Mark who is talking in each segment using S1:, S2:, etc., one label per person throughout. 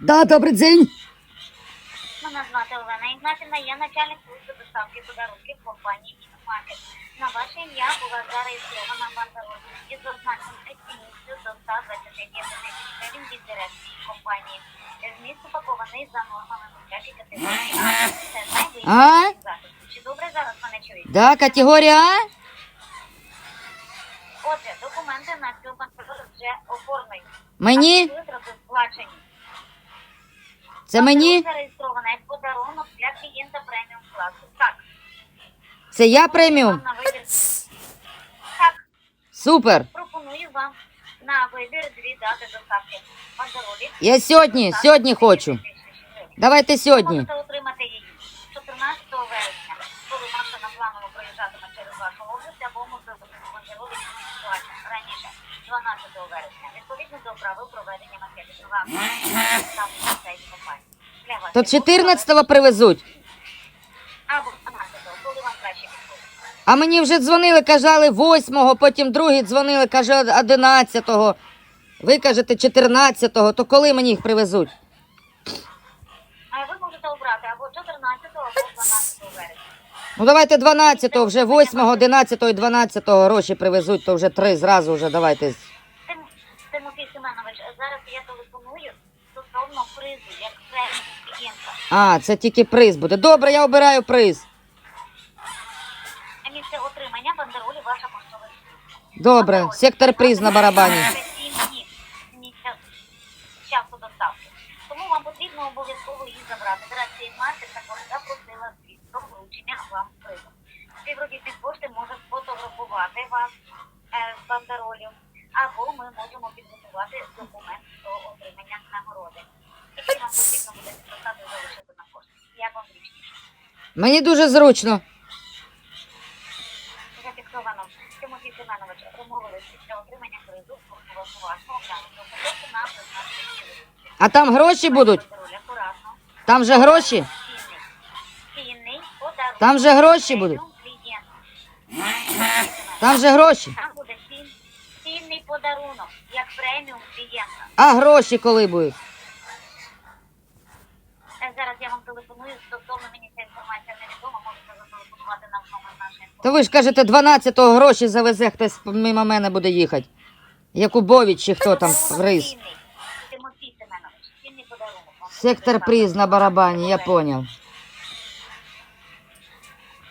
S1: Да, добрий день.
S2: Мене звати Олена Ігнатівна, я начальник служби доставки подарунків компанії Маркет. На ваше ім'я була зареєстрована бандероль із зазначеною цінністю до 125 тисяч гривень від дирекції компанії. Зміст упакований за нормами безпеки категорії А. Це
S1: А?
S2: найвищий захист. Чи добре зараз мене чуєте?
S1: Да, категорія А?
S2: Отже, документи на цю бандероль вже оформлені.
S1: Мені?
S2: А сплачені.
S1: Це мені?
S2: Зареєстрована як подарунок для клієнта преміум класу. Так.
S1: Це я преміум?
S2: На вибір. Так,
S1: Супер.
S2: пропоную вам на вибір дві дати доставки.
S1: Я сьогодні, сьогодні хочу. Давайте сьогодні.
S2: До правил проведення сайті компанії. Для вас
S1: То 14-го привезуть.
S2: або 12-го, коли вам краще підходить.
S1: А мені вже дзвонили, казали 8-го, потім другі дзвонили, каже 11-го. Ви кажете 14-го, то коли мені їх привезуть?
S2: А ви можете обрати або 14 або 12 вересня.
S1: Ну давайте 12-го, вже 8-го, 11-го і 12-го гроші привезуть, то вже три зразу вже давайте.
S2: Зараз я телефоную стосовно призу, як премію клієнта.
S1: А, це тільки приз буде. Добре, я обираю приз.
S2: Місце отримання бандеролі ваша поштова.
S1: Добре, сектор приз на барабані.
S2: Часу доставки. Тому вам потрібно обов'язково її забрати. Дирекція маркет також запросила звіт про вручення вам призу. Співробітник пошти може сфотографувати вас е, з бандеролю, або ми можемо підготувати документ про отримання нагороди, який вам потрібно буде підписати залишити на пошті. Як вам зручніше?
S1: Мені дуже зручно.
S2: Зафіксовано. Тимофій Семенович, домовились після отримання призу голосувати оглянути.
S1: А там гроші будуть? Там же гроші?
S2: Цінний. Цінний подарунок.
S1: Там же гроші будуть? Там же гроші.
S2: Там цінний подарунок, як преміум клієнта.
S1: А гроші коли будуть?
S2: Е, Зараз я вам телефоную, стосовно мені ця інформація невідома, можете зателефонувати нам номер нашої
S1: То ви ж кажете, 12-го гроші завезе, хтось мимо мене буде їхати. Якубович чи хто там
S2: Подарунок
S1: рис.
S2: цінний. Тимофій Семенович, цінний подарунок. вам
S1: Сектор приз на барабані, я поняв.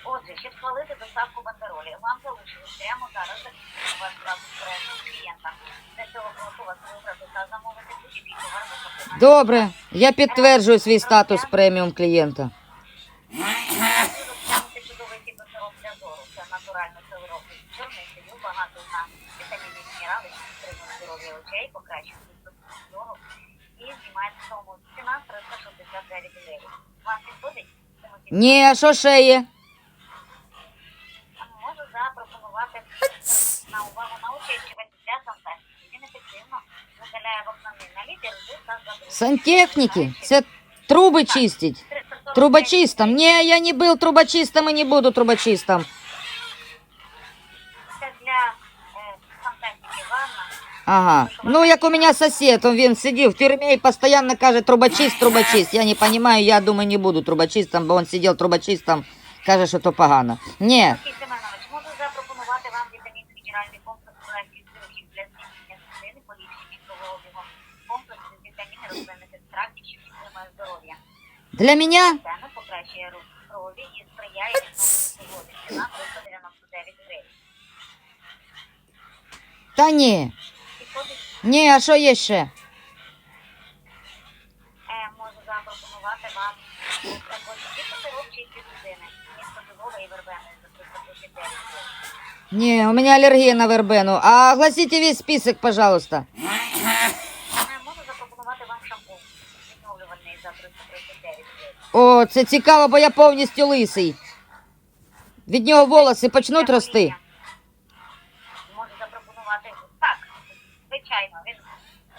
S2: Отже, щоб схвалити доставку бандеролі, вам залишилось прямо зараз закінчити ваш строму. Ціна 369 гривень. Вам підходить? Тимофій?
S1: Ні, а що ще є?
S2: Можу запропонувати на увагу на очищувач Сантехніки?
S1: Це труби чистить. Трубочистом. Ні, я не був трубочистом і не буду трубочистом. Ага. Ну, як у мене сусід, він сидів в тюрмі і постійно каже трубочист, трубочист. Я не розумію, я думаю, не буду трубочистом, бо він сидів трубочистом, каже, що то погано. Ні,
S2: рослинних екстрактів, підтримує здоров'я.
S1: для мене
S2: Система покращує рух крові і сприяє відновленню суглобів. Ціна 399 гривень.
S1: та ні. Ні, а що є ще?
S2: Е, можу запропонувати вам також фітотерапії чисті судини, місто Львова і Вербени за 339 гривень.
S1: Ні, у мене алергія на вербену. А огласите весь список, пожалуйста.
S2: Е, Можу запропонувати вам шампунь відновлювальний за 339 гривень.
S1: О, це цікаво, бо я повністю лисий. Від нього волоси почнуть рости.
S2: Можу запропонувати так, звичайно, він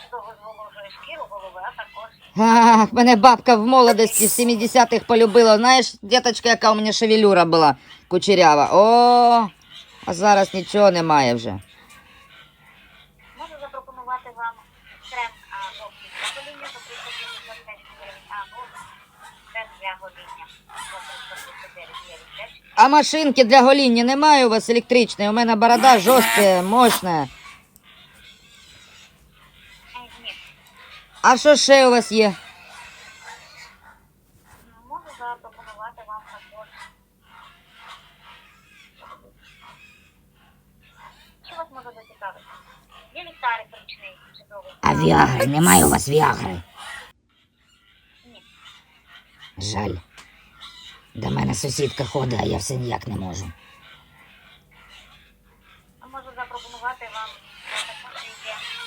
S2: чудово зволожує шкіру голови, а також
S1: Ах, мене бабка в молодості в 70-х полюбила. Знаєш, діточка, яка у мене шевелюра була кучерява. О, а зараз нічого немає вже.
S2: можу запропонувати вам крем а, жовтий для гоління за 375 гривень, або крем для гоління за 339 гривень. Теж
S1: А машинки для гоління немає у вас електричної? У мене борода жорстка, мощна. А що ще у вас є?
S2: Можу запропонувати вам також. Що вас може зацікавити? Є ліхтарик ручний, чудовий.
S1: А віагри, немає у вас віагри. Жаль. До мене сусідка ходить, а я все ніяк не можу.
S2: А Можу запропонувати вам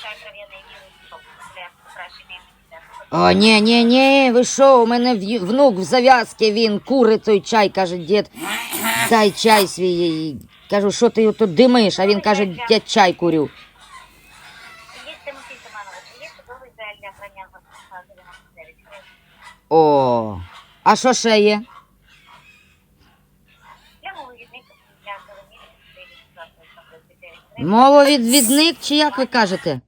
S2: чай трав'яний сок для покращення.
S1: О, ні, ні, ні, ви що, у мене внук в зав'язці, він курить той чай, каже, дід, дай чай свій. Кажу, що ти тут димиш? А він каже, я чай курю.
S2: Є Тимофій Семенович, є чудовий для прання 99.
S1: О, а що ще є?
S2: Плямовивідник для зеленілих стилів за 339 гривень.
S1: Мововідвідник чи як ви кажете?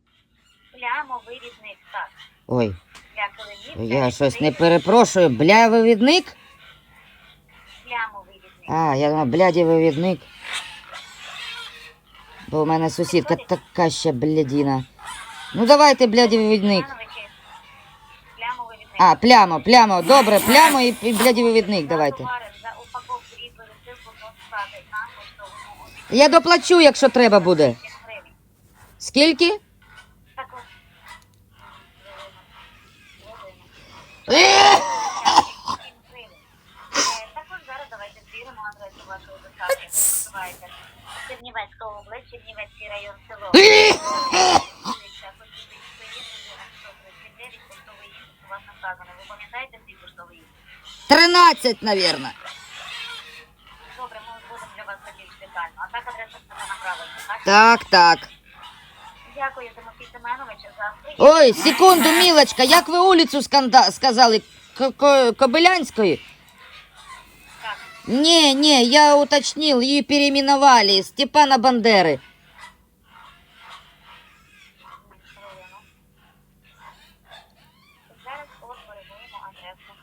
S2: Плямовивідник, так.
S1: Ой, я щось не перепрошую, блявовідник?
S2: Плямовивідник.
S1: А, я думаю, блядівивідник. Бо у мене сусідка така ще блядіна. Ну давайте блядівивідник. А, плямо, плямо, добре, плямо і, і давайте.
S2: На поштовому обіді.
S1: Я доплачу, якщо треба буде. Скільки?
S2: Також. Зараз давайте звіримо адресу вашої доставки. Ви Чернівецька область, Чернівецький район, село. Вас наказано. Ви пам'ятаєте свій поштовий їзд?
S1: 13, навірно.
S2: Добре, ми будемо для вас більш детально. А так адреса буде направлена, так?
S1: Так, так.
S2: Дякую, Тимофій Семенович, за.
S1: Ой, секунду, мілочка, як ви вулицю сканда- сказали? К- Ко- Кобилянської?
S2: Так.
S1: Не, не, я уточнил, ее переименовали. Степана Бандеры.
S2: Хвилину. Зараз от переводимо адресу.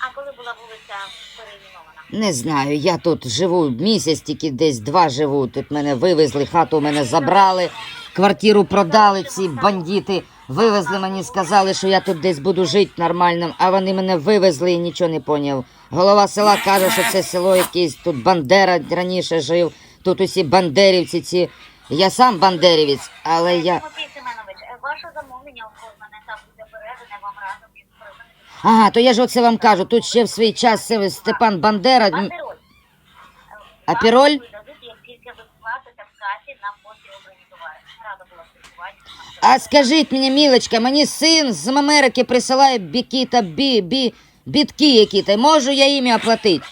S2: А коли була вулиця переіменована?
S1: Не знаю, я тут живу місяць, тільки десь два живу. Тут мене вивезли, хату мене забрали, квартиру продали ці бандити. Вивезли мені, сказали, що я тут десь буду жити нормальним, а вони мене вивезли і нічого не поняв. Голова села каже, що це село якесь, тут Бандера раніше жив, тут усі бандерівці ці. Я сам бандерівець, але я.
S2: Тимофій Семенович, е, ваше замовлення оформлене та буде передане вам разом із.
S1: Ага, то я ж оце вам кажу. Тут ще в свій час Степан Бандера. м,
S2: Апероль.
S1: А скажіть мені, мілочка, мені син з Америки присилає бікіта бі, бі, бітки які-то. Можу я їм оплатити?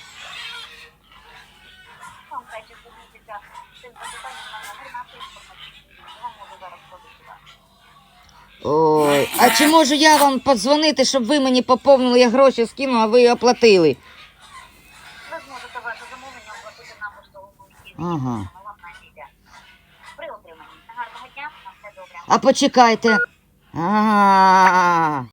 S1: Ой, а чи можу я вам подзвонити, щоб ви мені поповнили, я гроші скину, а ви оплатили?
S2: Ви зможете ваше замовлення оплатити на поштовому.
S1: Ага.
S2: Вам надійде. При отриманні. Гарного дня, на все добре.
S1: А почекайте. А,